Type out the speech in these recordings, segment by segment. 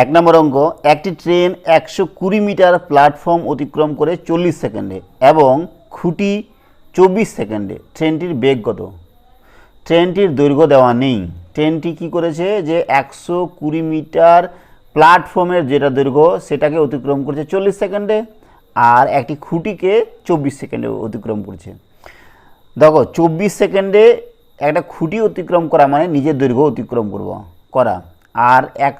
এক নম্বর অঙ্ক, একটি ট্রেন একশো কুড়ি মিটার প্ল্যাটফর্ম অতিক্রম করে চল্লিশ সেকেন্ডে এবং খুঁটি চব্বিশ সেকেন্ডে। ট্রেনটির বেগ কত? ট্রেনটির দৈর্ঘ্য দেওয়া নেই। ট্রেনটি কি করেছে যে একশো কুড়ি মিটার প্ল্যাটফর্মের যেটা দৈর্ঘ্য, সেটাকে অতিক্রম করছে চল্লিশ সেকেন্ডে আর একটি খুঁটিকে চব্বিশ সেকেন্ডে অতিক্রম করছে। দেখো, চব্বিশ সেকেন্ডে একটা খুঁটি অতিক্রম করা মানে নিজের দৈর্ঘ্য অতিক্রম করব, করা। আর এক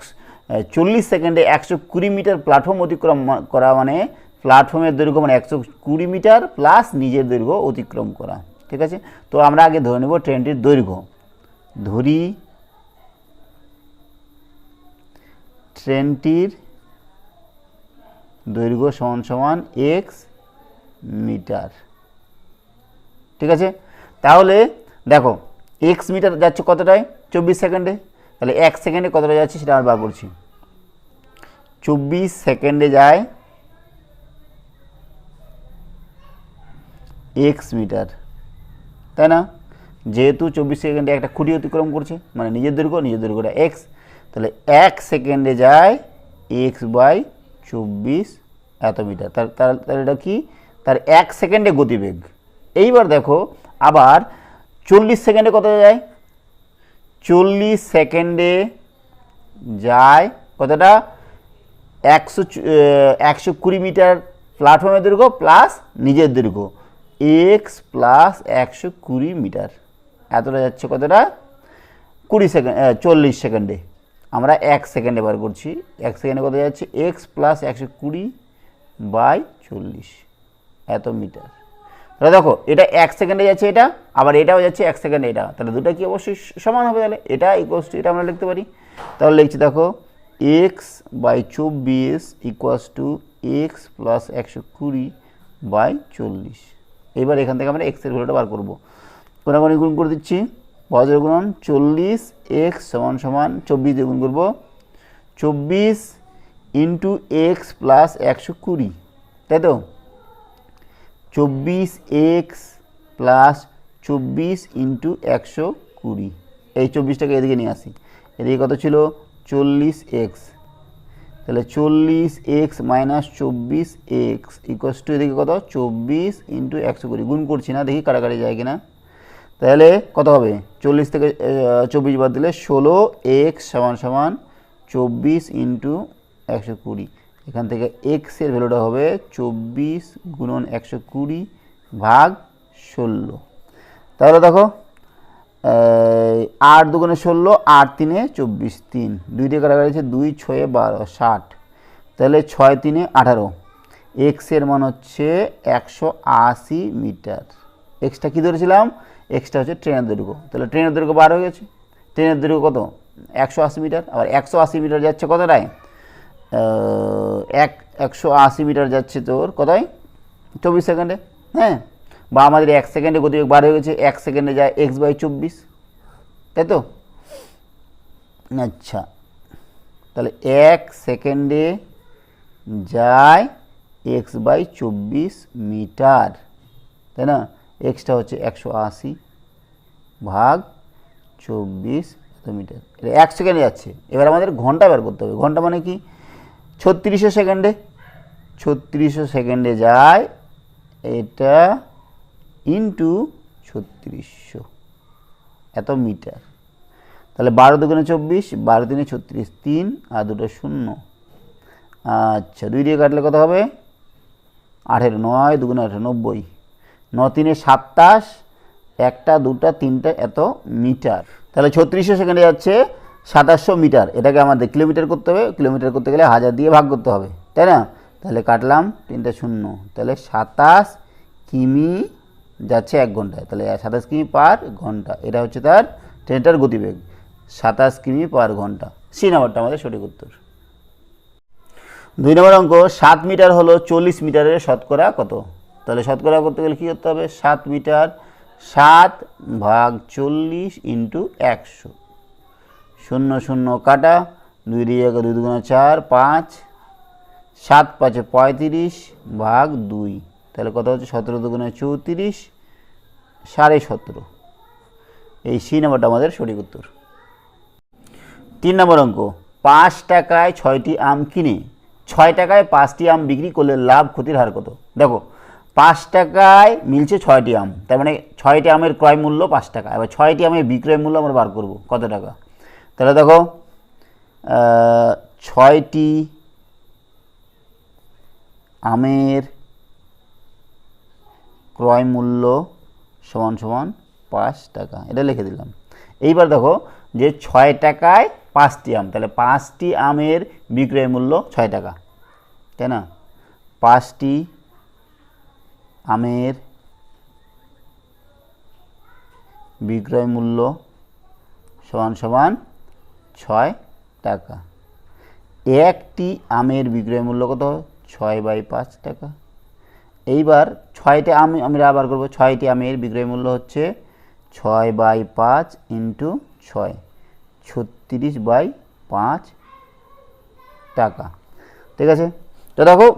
চল্লিশ সেকেন্ডে একশো কুড়ি মিটার প্ল্যাটফর্ম অতিক্রম করা মানে প্ল্যাটফর্মের দৈর্ঘ্য মানে একশো কুড়ি মিটার প্লাস নিজের দৈর্ঘ্য অতিক্রম করা। ঠিক আছে? তো আমরা আগে ধরে নেব ট্রেনটির দৈর্ঘ্য। ধরি ট্রেনটির দৈর্ঘ্য সমান সমান এক্স মিটার। ঠিক আছে? তাহলে দেখো এক্স মিটার যাচ্ছে কতটায়? চব্বিশ সেকেন্ডে। তাহলে এক সেকেন্ডে কতটা যাচ্ছে সেটা আমরা বার করছি। চব্বিশ সেকেন্ডে যায় এক্স মিটার। তাই না? যেহেতু চব্বিশ সেকেন্ডে একটা খুঁটি অতিক্রম করছে মানে নিজের দৈর্ঘ্য, নিজের দৈর্ঘ্যটা এক্স তাহলে এক সেকেন্ডে যায় এক্স বাই চব্বিশ এত মিটার। তার তার এটা কি? তার এক সেকেন্ডে গতিবেগ। এইবার দেখো, আবার চল্লিশ সেকেন্ডে কত যায়? চল্লিশ সেকেন্ডে যায় কতটা? একশো একশো কুড়ি মিটার প্ল্যাটফর্মের দৈর্ঘ্য প্লাস নিজের দৈর্ঘ্য। এক্স প্লাস একশো কুড়ি মিটার। এতটা যাচ্ছে কতটা? কুড়ি সেকেন্ড চল্লিশ সেকেন্ডে আমরা এক সেকেন্ডে বার করছি। এক সেকেন্ডে কত যাচ্ছে? এক্স প্লাস একশো কুড়ি বাই চল্লিশ। এত মিটার। তাহলে দেখো, এটা এক সেকেন্ডে যাচ্ছে এটা, আবার এটাও যাচ্ছে এক সেকেন্ডে এটা। তাহলে দুটো কি অবশ্যই সমান হবে তাহলে? এটা ইকুয়াস এটা আমরা লিখতে পারি। তাহলে লিখছি দেখো এক্স বাই চব্বিশ ইকুয়াস টু এক্স প্লাস একশো কুড়ি বাই চল্লিশ। এবার এখান থেকে আমরা এক্সের ভ্যালুটা বার করব। কোনাগুনি গুণ করে দিচ্ছি। বজ্র গুণন চল্লিশ এক্স সমান সমান চব্বিশ দিয়ে গুণ করব। চব্বিশ ইন্টু এক্স প্লাস একশো কুড়ি, তাই তো? চব্বিশ এক্স প্লাস চব্বিশ ইন্টু একশো কুড়ি। এই চব্বিশটাকে এদিকে নিয়ে আসি। এদিকে কত ছিল? চল্লিশ এক্স। তাহলে চল্লিশ এক্স মাইনাস চব্বিশ এক্স ইকোয়াস টু এদিকে কত? চব্বিশ ইন্টু একশো কুড়ি গুণ করছি না, দেখি কাটাকাটি যায় কিনা। তাহলে কত হবে? চল্লিশ থেকে চব্বিশ বাদ দিলে ষোলো এক্স সমান সমান চব্বিশ ইন্টু একশো কুড়ি। এখান থেকে এক্সের ভ্যালুটা হবে চব্বিশ গুণন একশো কুড়ি ভাগ ষোলো। তাহলে দেখো আট দুগুণে ষোলো, আট তিনে চব্বিশ তিন। দুই দিয়ে কাটা গেছে দুই, ছয়ে বারো, ষাট। তাহলে ছয় তিনে আঠারো। এক্সের মান হচ্ছে একশো আশি মিটার। এক্সটা কী ধরেছিলাম? এক্সটা হচ্ছে ট্রেনের দৈর্ঘ্য। তাহলে ট্রেনের দৈর্ঘ্য বার হয়ে গেছে। ট্রেনের দৈর্ঘ্য কত? একশো আশি মিটার। আবার একশো আশি মিটার যাচ্ছে কতটায়? এক, একশো আশি মিটার যাচ্ছে তোর কোথায় চব্বিশ সেকেন্ডে। হ্যাঁ? বা আমাদের এক সেকেন্ডে গতিবেগ বার হয়ে গেছে, এক সেকেন্ডে যায় এক্স বাই চব্বিশ, তাই তো? আচ্ছা তাহলে এক সেকেন্ডে যায় এক্স বাই চব্বিশ মিটার, তাই না? এক্সটা হচ্ছে একশো আশি ভাগ চব্বিশ এত মিটার এটা এক সেকেন্ডে যাচ্ছে। এবার আমাদের ঘণ্টা বের করতে হবে, ঘণ্টা মানে কি? ছত্রিশশো সেকেন্ডে ছত্রিশশো সেকেন্ডে যায় এটা ইন্টু ছত্রিশশো। এত মিটার। তাহলে বারো দুগুণে চব্বিশ, বারো দিনে ছত্রিশ, তিন, আর দুটো শূন্য। আচ্ছা দুই দিয়ে কাটলে কত হবে? আঠেরো নয়, দুগুণে আঠেরো নব্বই। ন তিনে সাতাশ, একটা, দুটা, তিনটা, এত মিটার। তাহলে ছত্রিশশো সেকেন্ডে যাচ্ছে সাতাশশো মিটার। এটাকে আমাদের কিলোমিটার করতে হবে। কিলোমিটার করতে গেলে হাজার দিয়ে ভাগ করতে হবে। তাই না? তাহলে কাটলাম তিনটা শূন্য। তাহলে সাতাশ কিমি যাচ্ছে এক ঘন্টায়। তাহলে সাতাশ কিমি পার ঘণ্টা। এটা হচ্ছে তার ট্রেনটার গতিবেগ। সাতাশ কিমি পার ঘণ্টা। সি নাম্বারটা আমাদের সঠিক উত্তর। দুই নম্বর অঙ্ক, সাত মিটার হলো চল্লিশ মিটারের শতকরা কত? তাহলে শতকরা করতে গেলে কী করতে হবে? সাত মিটার সাত ভাগ চল্লিশ ইন্টু একশো। শূন্য শূন্য কাটা, দুই দিয়ে এক, দুই দুগুণা চার, পাঁচ। সাত পাঁচে পঁয়ত্রিশ ভাগ দুই। তাহলে কত হচ্ছে? সতেরো দুগুণে চৌত্রিশ। সাড়ে সতেরো। এই সি নাম্বারটা আমাদের সঠিক উত্তর। তিন নম্বর অঙ্ক, পাঁচ টাকায় ছয়টি আম কিনে, ছয় টাকায় পাঁচটি আম বিক্রি করলে লাভ ক্ষতির হার কত? দেখো, পাঁচ টাকায় মিলছে ছয়টি আম, তার মানে ছয়টি আমের ক্রয় মূল্য পাঁচ টাকা, এবার ছয়টি আমের বিক্রয় মূল্য আমরা বার করব, কত টাকা? তাহলে দেখো ছয়টি আমের ক্রয় মূল্য সমান সমান পাঁচ টাকা। এটা লিখে দিলাম। এইবার দেখো যে ছয় টাকায় পাঁচটি আম, তাহলে পাঁচটি আমের বিক্রয় মূল্য ছয় টাকা, তাই না? পাঁচটি আমের বিক্রয় মূল্য সমান সমান ছয় টাকা। একটি আমের বিক্রয় মূল্য কত ছয় বাই পাঁচ টাকা। এইবার ছয়টা আম আমরা আবার করব, ছয়টি আমের, বিক্রয় মূল্য হচ্ছে ছয় বাই পাঁচ ইন্টু ছয়, ছত্রিশ বাই পাঁচ টাকা। ঠিক আছে? তো দেখো,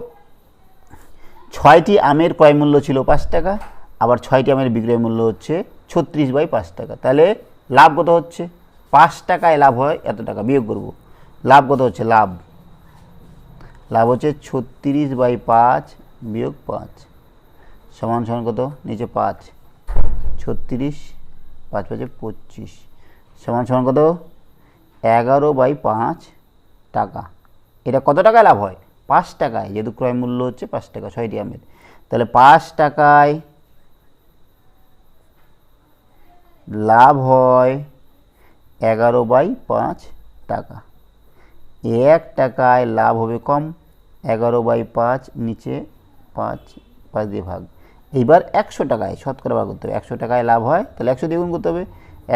ছয়টি আমের ক্রয় মূল্য ছিল পাঁচ টাকা, আবার ছয়টি আমের বিক্রয় মূল্য হচ্ছে ছত্রিশ বাই পাঁচ টাকা। তাহলে লাভ কত হচ্ছে? পাঁচ টাকায় লাভ হয় এত টাকা, বিয়োগ করব। লাভ কত হচ্ছে? লাভ। লাভ হচ্ছে ছত্রিশ বাই পাঁচ বিয়োগ পাঁচ। সমান সমান কত? নিচে পাঁচ। ছত্রিশ, পাঁচ পাঁচে পঁচিশ। সমান সমান কত? এগারো বাই পাঁচ টাকা। এটা কত টাকায় লাভ হয়? পাঁচ টাকায়। যেহেতু ক্রয় মূল্য হচ্ছে পাঁচ টাকা ছয়টি আমের তাহলে পাঁচ টাকায় লাভ হয় এগারো বাই পাঁচ টাকা। এক টাকায় লাভ হবে কম, এগারো বাই পাঁচ নিচে পাঁচ পাঁচ দিয়ে ভাগ। এইবার একশো টাকায় শতকরা ভাগ করতে হবে। একশো টাকায় লাভ হয়, তাহলে একশো দিয়ে গুণ করতে হবে।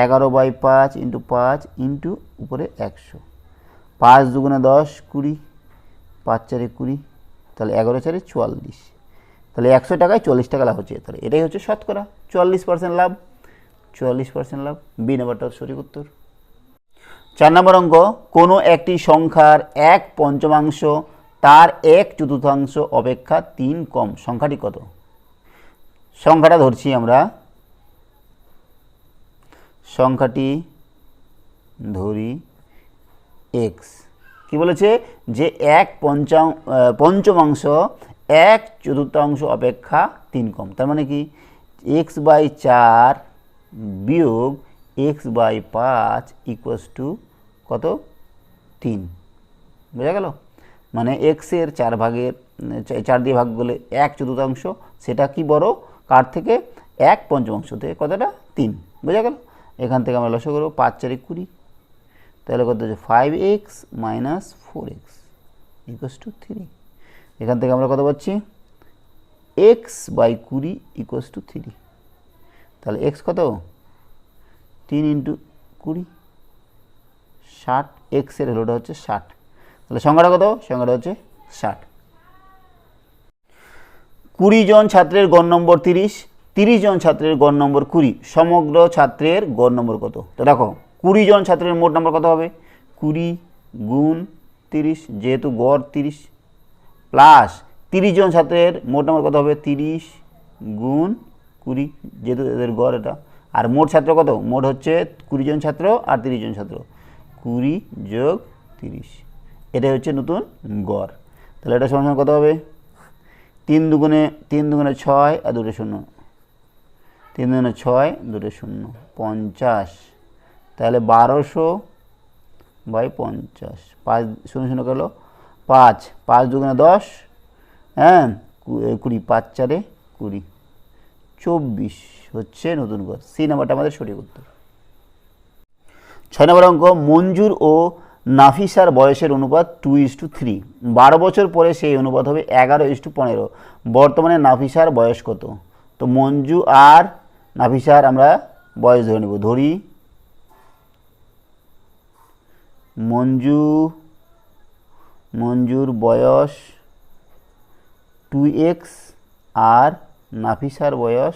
এগারো বাই পাঁচ ইন্টু পাঁচ ইন্টু উপরে একশো। পাঁচ দুগুণে দশ, কুড়ি, পাঁচ চারে কুড়ি, তাহলে এগারো চারে চুয়াল্লিশ। তাহলে একশো টাকায় চল্লিশ টাকা লাভ হচ্ছে। তাহলে এটাই হচ্ছে শতকরা। চুয়াল্লিশ পার্সেন্ট লাভ, চুয়াল্লিশ পার্সেন্ট লাভ। বি নাম্বারটা সঠিক উত্তর। চার নম্বর অঙ্ক, কোনো একটি সংখ্যার এক পঞ্চমাংশ, তার এক চতুর্থাংশ অপেক্ষা তিন কম। সংখ্যাটি কত? সংখ্যাটা ধরছি আমরা। সংখ্যাটি ধরি এক্স কি বলেছে? যে এক পঞ্চাং পঞ্চমাংশ, এক চতুর্থাংশ অপেক্ষা তিন কম। তার মানে কি? এক্স বাই চার বিয়োগ এক্স বাই পাঁচ ইকুয়াস টু কত? তিন। বোঝা গেল? মানে এক্সের চার ভাগের, চার দিয়ে ভাগ করলে এক চতুর্থাংশ, সেটা কি বড়? কার থেকে? এক পঞ্চমাংশ থেকে কতটা? তিন। বোঝা গেল? এখান থেকে আমরা লক্ষ্য করব পাঁচ চারে কুড়ি। তাহলে কত হচ্ছে? Five x minus four x equals to three এখান থেকে আমরা কত পাচ্ছি? এক্স বাই কুড়ি ইকুয়াস টু থ্রি তাহলে এক্স কত? তিন ইন্টু কুড়ি। ষাট। এক্সের হলোটা হচ্ছে ষাট। তাহলে সংখ্যাটা কত? সংখ্যাটা হচ্ছে ষাট। কুড়ি জন ছাত্রের গড় নম্বর তিরিশ তিরিশ জন ছাত্রের গড় নম্বর কুড়ি, সমগ্র ছাত্রের গড় নম্বর কত? তো দেখো, কুড়ি জন ছাত্রের মোট নম্বর কত হবে? কুড়ি গুণ তিরিশ, যেহেতু গড় তিরিশ প্লাস তিরিশ জন ছাত্রের মোট নম্বর কত হবে? তিরিশ গুণ কুড়ি, যেহেতু এদের গড় এটা। আর মোট ছাত্র কত? মোট হচ্ছে কুড়ি জন ছাত্র আর তিরিশ জন ছাত্র। কুড়ি যোগ তিরিশ। এটাই হচ্ছে নতুন গড়। তাহলে এটা সমান কত হবে? তিন দুগুণে তিন দুগুণে ছয়, আর দুটো শূন্য। তিন দুগুণে ছয়, দুটো শূন্য। পঞ্চাশ। তাহলে বারোশো বাই পঞ্চাশ। পাঁচ, শূন্য শূন্য গেল পাঁচ। পাঁচ দুগুণে দশ হ্যাঁ কুড়ি, পাঁচ চারে কুড়ি। চব্বিশ হচ্ছে নতুন ঘর সি নাম্বারটা আমাদের সঠিক উত্তর। ছয় নম্বর অঙ্ক, মঞ্জুর ও নাফিসার বয়সের অনুপাত টু ইস টু থ্রি বারো বছর পরে সেই অনুপাত হবে এগারো ইস টু পনেরো। বর্তমানে নাফিসার বয়স কত? তো মঞ্জু আর নাফিসার আমরা বয়স ধরে নেব। ধরি। মঞ্জু, মঞ্জুর বয়স টু এক্স আর নাফিসার বয়স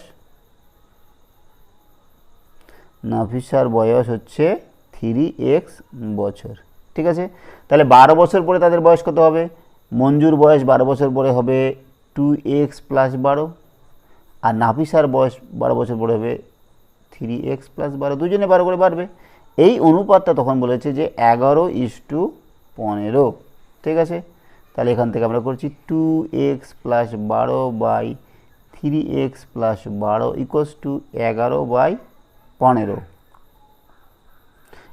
নাফিসার বয়স হচ্ছে থ্রি এক্স বছর। ঠিক আছে? তাহলে বারো বছর পরে তাদের বয়স কত হবে? মঞ্জুর বয়স বারো বছর পরে হবে টু এক্স প্লাস বারো। আর নাফিসার বয়স বারো বছর পরে হবে থ্রি এক্স প্লাস বারো। দুজনে বারো করে বাড়বে। এই অনুপাতটা তখন বলেছে যে এগারো ইস টু পনেরো। ঠিক আছে? তাহলে এখান থেকে আমরা করছি টু এক্স প্লাস বারো বাই থ্রি এক্স প্লাস বারো ইকোয়াস টু এগারো বাই পনেরো।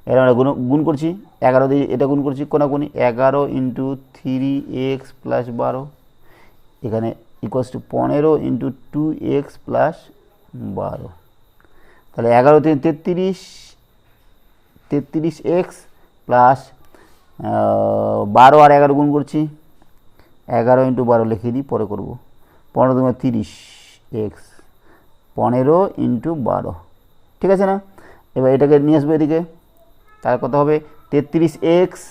এবার আমরা গুণ গুণ করছি, এগারো দিয়ে এটা গুণ করছি কোনাকুনি, এগারো ইন্টু থ্রি এক্স প্লাস বারো। এখানে ইকোয়াস টু পনেরো ইন্টু টু এক্স প্লাস বারো। তাহলে এগারো তিন তেত্রিশ তেত্রিশ এক্স প্লাস বারো আর এগারো গুণ করছি, এগারো ইন্টু বারো লিখে দিই, পরে করব। পনেরো তোমার তিরিশ এক্স পনেরো ইন্টু বারো। ঠিক আছে না? এবার এটাকে নিয়ে আসব এদিকে। তার কত হবে? তেত্রিশ এক্স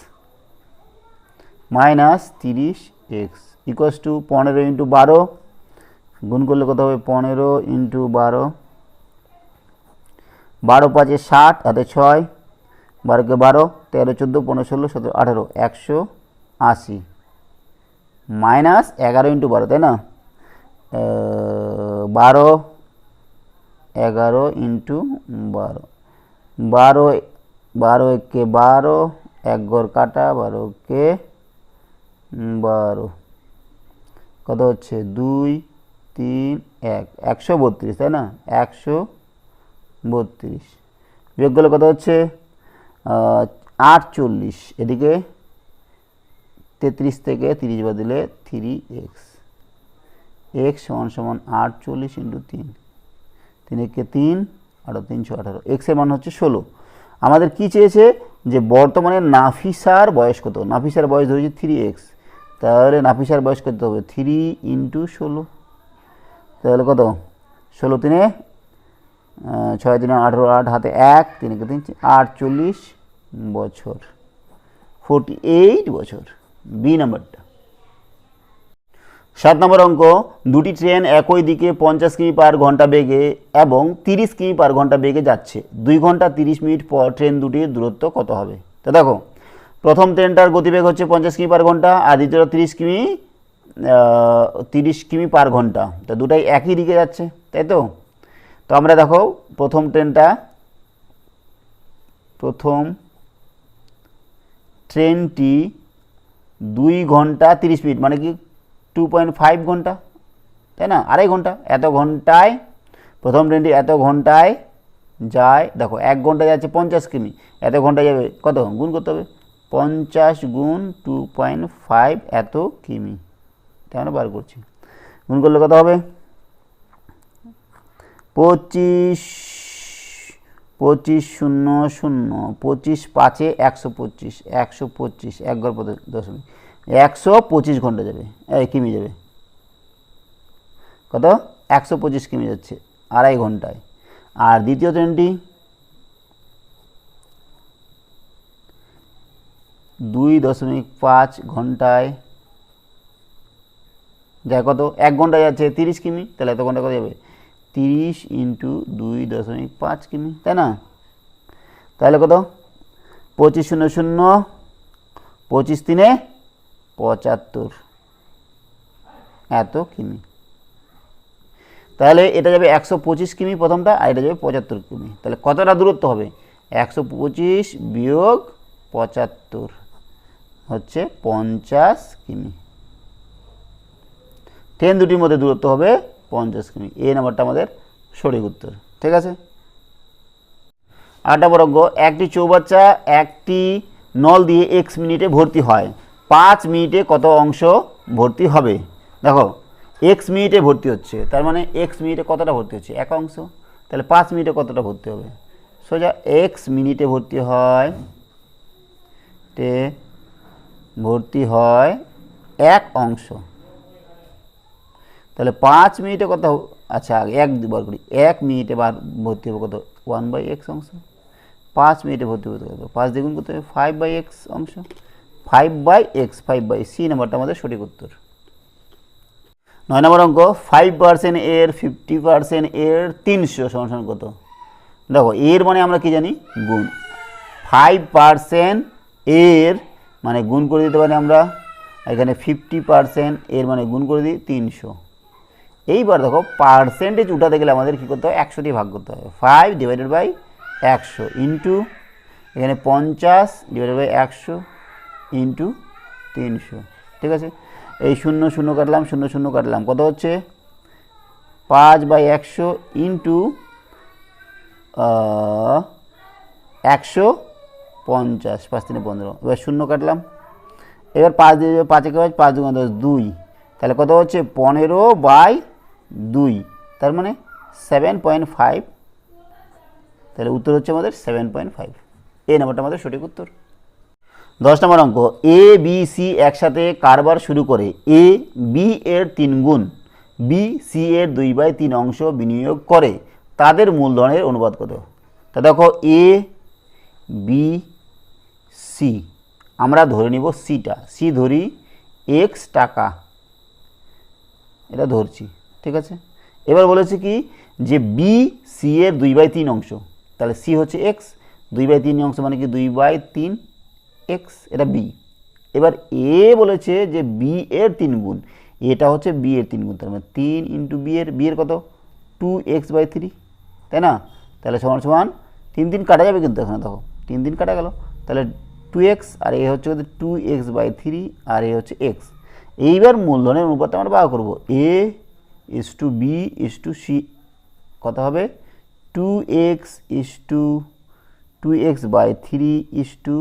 মাইনাস তিরিশ এক্স ইকুয়াস টু পনেরো ইন্টু বারো। গুণ করলে কত হবে? পনেরো ইন্টু বারো। বারো পাঁচে ষাট, হাতে ছয়। বারোকে বারো, তেরো, চোদ্দ, পনেরো, ষোলো, সতেরো, আঠেরো, একশো আশি। মাইনাস এগারো ইন্টু বারো, তাই না? বারো, এগারো ইন্টু বারো। বারো বারো একে বারো, এক ঘর কাটা বারোকে বারো। কত হচ্ছে? দুই, তিন, এক। একশো বত্রিশ, তাই না? একশো বত্রিশ। বিয়োগ করলে কত হচ্ছে? আটচল্লিশ। এদিকে তেত্রিশ থেকে তিরিশ বাদ দিলে থ্রি এক্স এক্স সমান সমান আটচল্লিশ ইন্টু তিন। তিন একে তিন আরও তিনশো আঠারো। এক্সের মান হচ্ছে ষোলো। আমাদের কি চেয়েছে? যে বর্তমানে নাফিসার বয়স কত? নাফিসার বয়স ধরেছে থ্রি এক্স তাহলে নাফিসার বয়স কত হবে? থ্রি ইন্টু ষোলো। তাহলে কত? ষোলো তিনে ছয় তিনে আঠেরো, আট হাতে এক, তিন একে তিন, আটচল্লিশ বছর। ফোরটি এইট বছর বি নাম্বারটা সাত নম্বর অঙ্ক, দুটি ট্রেন একই দিকে পঞ্চাশ কিমি পার ঘণ্টা বেগে এবং তিরিশ কিমি পার ঘণ্টা বেগে যাচ্ছে। দুই ঘণ্টা তিরিশ মিনিট পর ট্রেন দুটির দূরত্ব কত হবে? তো দেখো, প্রথম ট্রেনটার গতিবেগ হচ্ছে পঞ্চাশ কিমি পার ঘণ্টা, আর দ্বিতীয়টা তিরিশ কিমি তিরিশ কিমি পার ঘণ্টা। তো দুটাই একই দিকে যাচ্ছে, তাই তো? তো আমরা দেখো, প্রথম ট্রেনটা, প্রথম ট্রেনটি দুই ঘণ্টা তিরিশ মিনিট মানে কি টু পয়েন্ট ফাইভ ঘণ্টা, তাই না? আড়াই ঘণ্টা, এত ঘন্টায়, প্রথম ট্রেনটি এত ঘন্টায় যায়, দেখো, এক ঘন্টায় যাচ্ছে পঞ্চাশ কিমি, এত ঘন্টায় যাবে কত? গুণ করতে হবে, পঞ্চাশ গুণ টু পয়েন্ট ফাইভ এত কিমি, তাই বার করছি। গুণ করলে কত হবে? পঁচিশ পঁচিশ শূন্য শূন্য, পঁচিশ পাঁচে একশো পঁচিশ একশো পঁচিশ, এক গড় পদ- দশমিক। একশো পঁচিশ ঘণ্টা যাবে। এই কিমি যাবে। কত? একশো পঁচিশ কিমি যাচ্ছে, আড়াই ঘন্টায়। আর দ্বিতীয় ট্রেনটি দুই দশমিক পাঁচ ঘন্টায় যায় কত? এক ঘন্টায় যাচ্ছে তিরিশ কিমি, তাহলে এত ঘণ্টা কত যাবে? তিরিশ ইন্টু দুই দশমিক পাঁচ কিমি, তাই না? তাহলে কত? পঁচিশ শূন্য শূন্য, পঁচিশ তিনে পঁচাত্তর। এত কিমি। তাহলে এটা যাবে একশো পঁচিশ কিমি প্রথমটা, আর এটা যাবে পঁচাত্তর কিমি। তাহলে কতটা দূরত্ব হবে? একশো পঁচিশ বিয়োগ পঁচাত্তর হচ্ছে পঞ্চাশ কিমি। ট্রেন দুটির মধ্যে দূরত্ব হবে পঞ্চাশ কিমি। এই নাম্বারটা আমাদের সঠিক উত্তর। ঠিক আছে? আটটা বরজ্ঞ একটি চৌবাচ্চা, একটি নল দিয়ে এক্স মিনিটে ভর্তি হয়। পাঁচ মিনিটে কত অংশ ভর্তি হবে? দেখো এক্স মিনিটে ভর্তি হচ্ছে, তার মানে এক্স মিনিটে কতটা ভর্তি হচ্ছে? এক অংশ। তাহলে পাঁচ মিনিটে কতটা ভর্তি হবে? সোজা এক্স মিনিটে ভর্তি হয়, তে ভর্তি হয় এক অংশ। তাহলে পাঁচ মিনিটে কত হবে? আচ্ছা এক বার করি। এক মিনিটে বার ভর্তি হবে কত? ওয়ান বাই এক্স অংশ। পাঁচ মিনিটে ভর্তি হতে কত? পাঁচ দ্বিগুণ করতে হবে ফাইভ বাই এক্স অংশ। Five by x five by c নাম্বারটা আমাদের সঠিক উত্তর। নয় নম্বর অঙ্ক ফাইভ পার্সেন্ট এর ফিফটি পার্সেন্ট এর, তিনশো সমান কত? দেখো, এর মানে আমরা কি জানি? গুণ। ফাইভ পার্সেন্ট এর মানে গুণ করে দিতে পারি আমরা। এখানে ফিফটি পার্সেন্ট এর মানে গুণ করে দিই তিনশো। এইবার দেখো পার্সেন্টেজ উঠাতে গেলে আমাদের কী করতে হয়? একশো দিয়ে ভাগ করতে হবে ফাইভ ডিভাইডেড বাই একশো ইন্টু এখানে পঞ্চাশ ডিভাইডেড বাই একশো ইন্টু তিনশো। ঠিক আছে? এই শূন্য শূন্য কাটলাম, শূন্য শূন্য কাটলাম। কত হচ্ছে? পাঁচ বাই একশো ইন্টু একশো পঞ্চাশ, পাঁচ তিনে পনেরো। এবার শূন্য কাটলাম। এবার পাঁচ দিয়ে পাঁচে কে হয় পাঁচ দুগুণ দশ, দুই। তাহলে কত হচ্ছে? পনেরো বাই দুই। তার মানে সেভেন পয়েন্ট ফাইভ। তাহলে উত্তর হচ্ছে আমাদের সেভেন পয়েন্ট ফাইভ। এই নাম্বারটা আমাদের সঠিক উত্তর। দশ নম্বর অঙ্ক এ বি সি একসাথে কারবার শুরু করে এ বি এর তিন গুণ বি সি এর দুই বাই তিন অংশ বিনিয়োগ করে, তাদের মূলধনের অনুপাত কত? তা দেখো এ বি সি আমরা ধরে নিব সিটা সি ধরি এক্স টাকা। এটা ধরছি, ঠিক আছে? এবার বলেছে কি যে বি সি এর দুই বাই তিন অংশ, তাহলে সি হচ্ছে এক্স দুই বাই তিন অংশ মানে কি দুই বাই তিন এক্স এটা বি এবার এ বলেছে যে বি এর তিন গুণ। এটা হচ্ছে বি এর তিন গুণ, তার মানে তিন ইন্টু বি এর বি এর কত? টু এক্স বাই থ্রি তাই না? তাহলে সমান সমান তিন দিন কাটা যাবে কিন্তু এখানে, দেখো। তিন দিন কাটা গেল। তাহলে টু এক্স আর এ হচ্ছে টু এক্স বাই থ্রি আর এ হচ্ছে এক্স এইবার মূলধনের অনুপাতটা আমরা বার করব। A is to B is to C কত হবে? Two x is to two x by three is to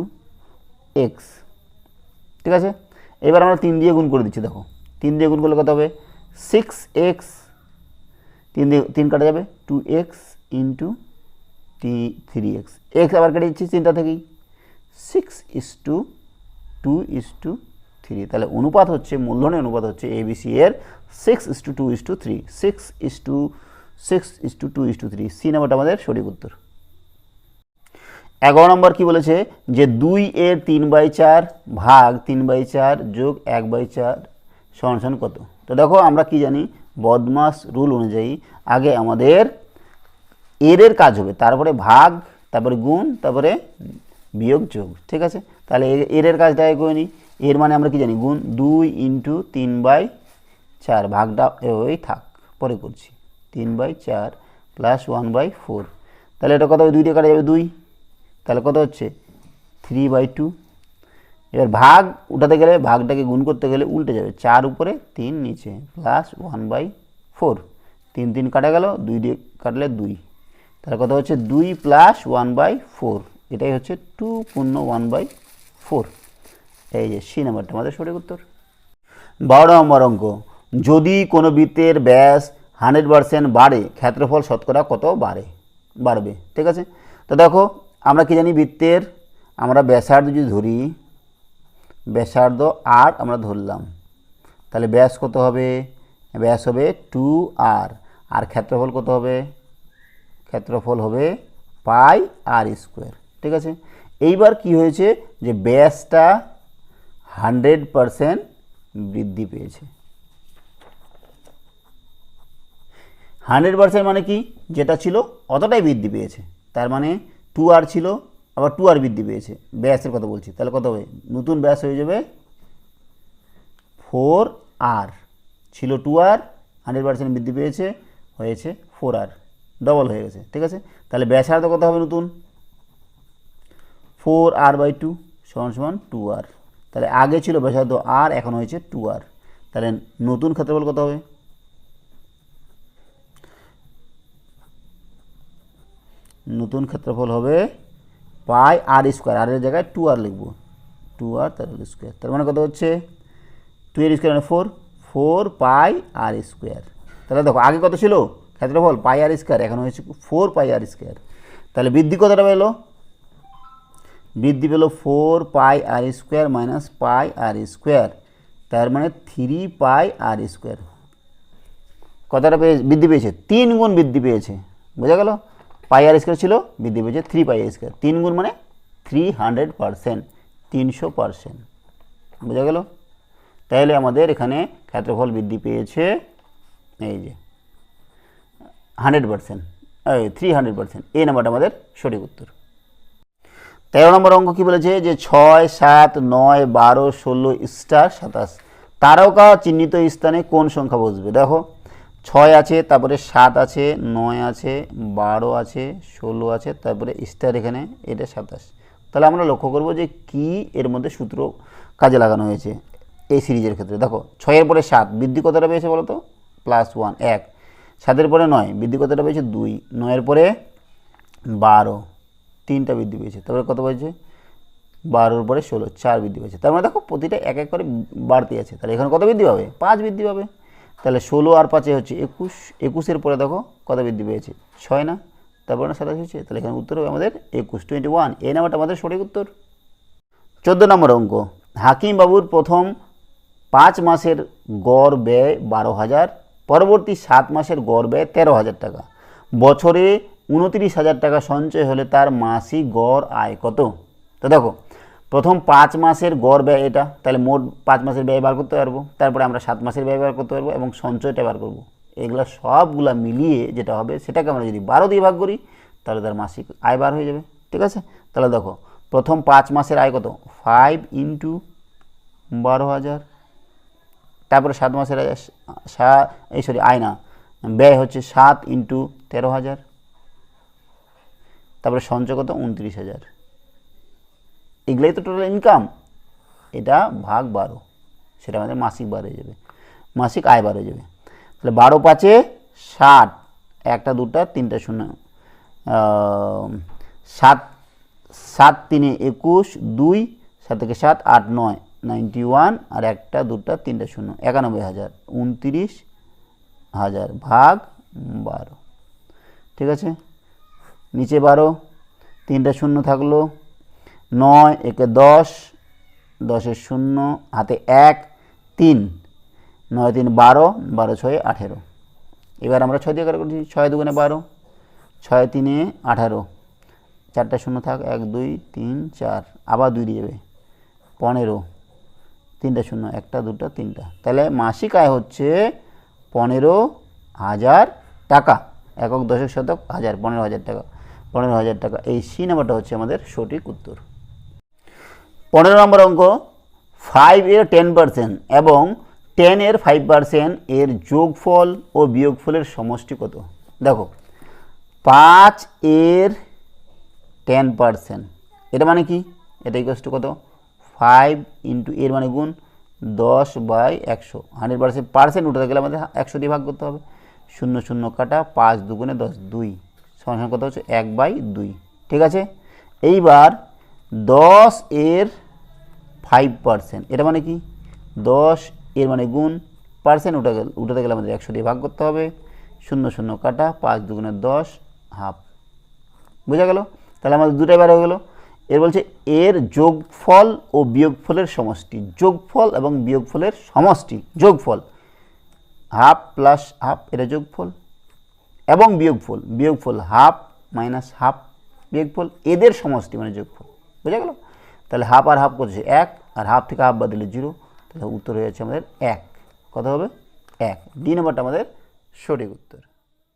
x ঠিক আছে? এবার আমরা তিন দিয়ে গুণ করে দিচ্ছি, দেখো। তিন দিয়ে গুণ করলে কত হবে? সিক্স এক্স তিন দিয়ে, তিন কাটা যাবে? টু এক্স ইন্টু টি থ্রি এক্স এক্স আবার কেটে দিচ্ছি তিনটা থেকেই। Six is to two is to three তাহলে অনুপাত হচ্ছে মূলধনের অনুপাত হচ্ছে এবিসি এর six is to two is to three six is to six is to two is to three c নাম্বারটা আমাদের সঠিক উত্তর। এগারো নম্বর কি বলেছে? যে দুই এর তিন বাই চার ভাগ তিন বাই চার যোগ এক বাই চার সমান কত? তো দেখো, আমরা কি জানি? বদমাস রুল অনুযায়ী আগে আমাদের এর এর কাজ হবে, তারপরে ভাগ, তারপরে গুণ, তারপরে বিয়োগ, যোগ, ঠিক আছে? তাহলে এর- এর এর কাজটা করে নিই এর মানে আমরা কি জানি? গুণ দুই ইন্টু তিন বাই চার, ভাগটা ওই থাক, পরে করছি। তিন বাই চার প্লাস ওয়ান বাই ফোর। তাহলে এটা কত হবে? দুইটা কাটা যাবে দুই। তাহলে কত হচ্ছে? থ্রি বাই টু এবার ভাগ উঠাতে গেলে, ভাগটাকে গুণ করতে গেলে উল্টে যাবে। চার উপরে তিন, নিচে প্লাস ওয়ান বাই ফোর তিন তিন কাটা গেল, দুই দিয়ে কাটলে দুই। তাহলে কত হচ্ছে? দুই প্লাস ওয়ান বাই ফোর এটাই হচ্ছে টু পূর্ণ ওয়ান বাই ফোর এই যে সি নাম্বারটা আমাদের সঠিক উত্তর। বারো নম্বর অঙ্ক। যদি কোনো বৃত্তের ব্যাস হান্ড্রেড পার্সেন্ট বাড়ে, ক্ষেত্রফল শতকরা কত? বাড়ে। বাড়বে। ঠিক আছে? তো দেখো আমরা কি জানি বৃত্তের? আমরা ব্যাসার্ধ যদি ধরি, ব্যাসার্ধ আট আমরা ধরলাম। তাহলে ব্যাস কত হবে? ব্যাস হবে টু আর আর ক্ষেত্রফল কত হবে? ক্ষেত্রফল হবে পাই আর স্কোয়ার ঠিক আছে? এইবার কি হয়েছে যে ব্যাসটা হান্ড্রেড পারসেন্ট বৃদ্ধি পেয়েছে। হান্ড্রেড পারসেন্ট মানে কি? যেটা ছিল অতটাই বৃদ্ধি পেয়েছে। তার মানে টু আর ছিল, আবার টু আর বৃদ্ধি পেয়েছে। ব্যাসের কথা বলছি। তাহলে কত হবে? নতুন ব্যাস হয়ে যাবে ফোর আর ছিল টু আর হান্ড্রেড পার্সেন্ট বৃদ্ধি পেয়েছে, হয়েছে ফোর আর ডবল হয়ে গেছে, ঠিক আছে? তাহলে ব্যাসার্ধ কত হবে নতুন? ফোর আর বাই টু সমান সমান টু আর তাহলে আগে ছিল ব্যাসার্ধ আর এখন হয়েছে টু আর তাহলে নতুন ক্ষেত্রফল কত হবে? নতুন ক্ষেত্রফল হবে পাই আর স্কোয়ার। আর এর জায়গায় টু আর লিখব। টু আর তার স্কোয়ার তার মানে কত হচ্ছে? টু এর স্কোয়ার মানে four four pi r square তাহলে দেখো, আগে কত ছিল? ক্ষেত্রফল পাই আর স্কোয়ার এখন হয়েছে ফোর পাই আর স্কোয়ার তাহলে বৃদ্ধি কতটা পেল? বৃদ্ধি পেল four pi r square minus pi r square তার মানে থ্রি পাই আর স্কোয়ার কতটা পেয়ে বৃদ্ধি পেয়েছে? তিন গুণ বৃদ্ধি পেয়েছে। বোঝা গেল? পাই আর স্কোয়ার ছিল বৃদ্ধি পেয়েছে থ্রি পাই আর স্কোয়ার। তিন গুণ মানে থ্রি হান্ড্রেড পারসেন্ট তিনশো পারসেন্ট বোঝা গেল? তাহলে আমাদের এখানে ক্ষেত্রফল বৃদ্ধি পেয়েছে এই যে hundred percent three hundred percent এই নাম্বারটা আমাদের সঠিক উত্তর। তেরো নম্বর অঙ্ক কি বলেছে যে ছয়, সাত, নয়, বারো, ষোলো, স্টার, সাতাশ। তারকা চিহ্নিত স্থানে কোন সংখ্যা বসবে? দেখো ছয় আছে, তারপরে সাত আছে, নয় আছে, বারো আছে, ষোলো আছে, তারপরে স্টার এখানে, এটা সাতাশ। তাহলে আমরা লক্ষ্য করব যে কি এর মধ্যে সূত্র কাজে লাগানো হয়েছে এই সিরিজের ক্ষেত্রে। দেখো, ছয়ের পরে সাত, বৃদ্ধি কতটা পেয়েছে বলো তো প্লাস ওয়ান এক। সাতের পরে নয়, বৃদ্ধি কতটা পেয়েছে? দুই। নয়ের পরে বারো। তিনটা বৃদ্ধি পেয়েছে, তারপরে কত পেয়েছে? বারোর পরে ষোলো, চার বৃদ্ধি পেয়েছে। তার মানে দেখো, প্রতিটা এক এক করে বাড়তি আছে। তাহলে এখানে কত বৃদ্ধি পাবে? পাঁচ বৃদ্ধি পাবে। তাহলে ষোলো আর পাঁচে হচ্ছে একুশ। একুশের পরে দেখো কত বৃদ্ধি পেয়েছে? ছয় না? তারপরে না সাতাশ হচ্ছে? তাহলে এখানে উত্তর হবে আমাদের একুশ। টোয়েন্টি ওয়ান এই নাম্বারটা আমাদের সঠিক উত্তর। চোদ্দ নম্বর অঙ্ক। হাকিম বাবুর প্রথম পাঁচ মাসের গড় ব্যয় বারো হাজার, পরবর্তী সাত মাসের গড় ব্যয় তেরো হাজার টাকা। বছরে উনত্রিশ হাজার টাকা সঞ্চয় হলে তার মাসিক গড় আয় কত? তো দেখো প্রথম পাঁচ মাসের গড় ব্যয় এটা, তাহলে মোট পাঁচ মাসের ব্যয় বার করতে পারব, তারপরে আমরা সাত মাসের ব্যয় বার করতে পারব এবং সঞ্চয়টা বার করব। এগুলো সবগুলা মিলিয়ে যেটা হবে, সেটাকে আমরা যদি বারো দিয়ে ভাগ করি, তাহলে তার মাসিক আয় বার হয়ে যাবে, ঠিক আছে? তাহলে দেখো, প্রথম পাঁচ মাসের আয় কত? ফাইভ ইন্টু বারো হাজার, তারপরে সাত মাসের আয়, সা- এই সরি আয় না, ব্যয় হচ্ছে সাত ইন্টু তেরো হাজার, তারপরে সঞ্চয় কত? উনত্রিশ হাজার। এগুলোই তো টোটাল ইনকাম এটা ভাগ বারো, সেটা আমাদের মাসিক বার হয়ে যাবে। মাসিক আয় বার হয়ে যাবে। তাহলে বারো পাঁচে ষাট, একটা, দুটা, তিনটা, শূন্য সাত সাত তিনে একুশ, দুই, সাত থেকে সাত, আট, নয় নাইনটি ওয়ান আর একটা, দুটা, তিনটা, শূন্য, একানব্বই হাজার, উনত্রিশ হাজার ভাগ বারো। ঠিক আছে? নিচে বারো, তিনটা, শূন্য থাকল নয়, একে দশ, দশের শূন্য, হাতে এক, তিন। নয়, তিন, বারো বারো, ছয়, আঠেরো। এবার আমরা ছয় দিয়ে কার করছি, ছয় দুগুণে বারো, ছয় তিনে আঠারো। চারটা শূন্য থাক, এক, দুই, তিন, চার, আবার দুই দিয়ে যাবে, পনেরো। তিনটা শূন্য, একটা, দুটো, তিনটা। তাহলে মাসিক আয় হচ্ছে পনেরো হাজার টাকা। একক দশক শতক হাজার, পনেরো হাজার টাকা, পনেরো হাজার টাকা। এই সি নাম্বারটা হচ্ছে আমাদের সঠিক উত্তর। পনেরো নম্বর অঙ্ক ফাইভ এর টেন পার্সেন্ট এবং টেন এর ফাইভ পার্সেন্ট এর যোগফল ও বিয়োগফলের সমষ্টি কত? দেখো, পাঁচ এর টেন পার্সেন্ট এটা মানে কি? এটা ইকোয়াস কত? ফাইভ ইন্টু এর মানে গুণ দশ বাই একশো। হান্ড্রেড পার্সেন্ট পার্সেন্ট উঠে গেলে আমাদের একশো দিয়ে ভাগ করতে হবে। শূন্য শূন্য কাটা পাঁচ দুগুণে দশ, দুই। সমান কত হচ্ছে? এক বাই দুই। ঠিক আছে? এইবার দশ এর ফাইভ পার্সেন্ট এটা মানে কি? দশ এর মানে গুণ পার্সেন্ট উঠে গেল উঠাতে গেলে আমাদের একশো দিয়ে ভাগ করতে হবে। শূন্য শূন্য কাটা, পাঁচ দুগুণে দশ, হাফ। বোঝা গেল? তাহলে আমাদের দুটাই বার হয়ে গেল। এর বলছে এর যোগফল ও বিয়োগফলের সমষ্টি। যোগফল এবং বিয়োগফলের সমষ্টি। যোগফল। হাফ প্লাস হাফ, এটা যোগফল। এবং বিয়োগফল। বিয়োগফল হাফ মাইনাস হাফ বিয়োগফল। এদের সমষ্টি মানে যোগফল। বুঝা গেল। তাহলে হাফ আর হাফ করছে এক, আর হাফ থেকে হাফ বাদ দিলে জিরো তাহলে উত্তর হয়ে যাচ্ছে আমাদের এক। কত হবে? এক। ডি নাম্বারটা আমাদের সঠিক উত্তর।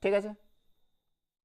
ঠিক আছে?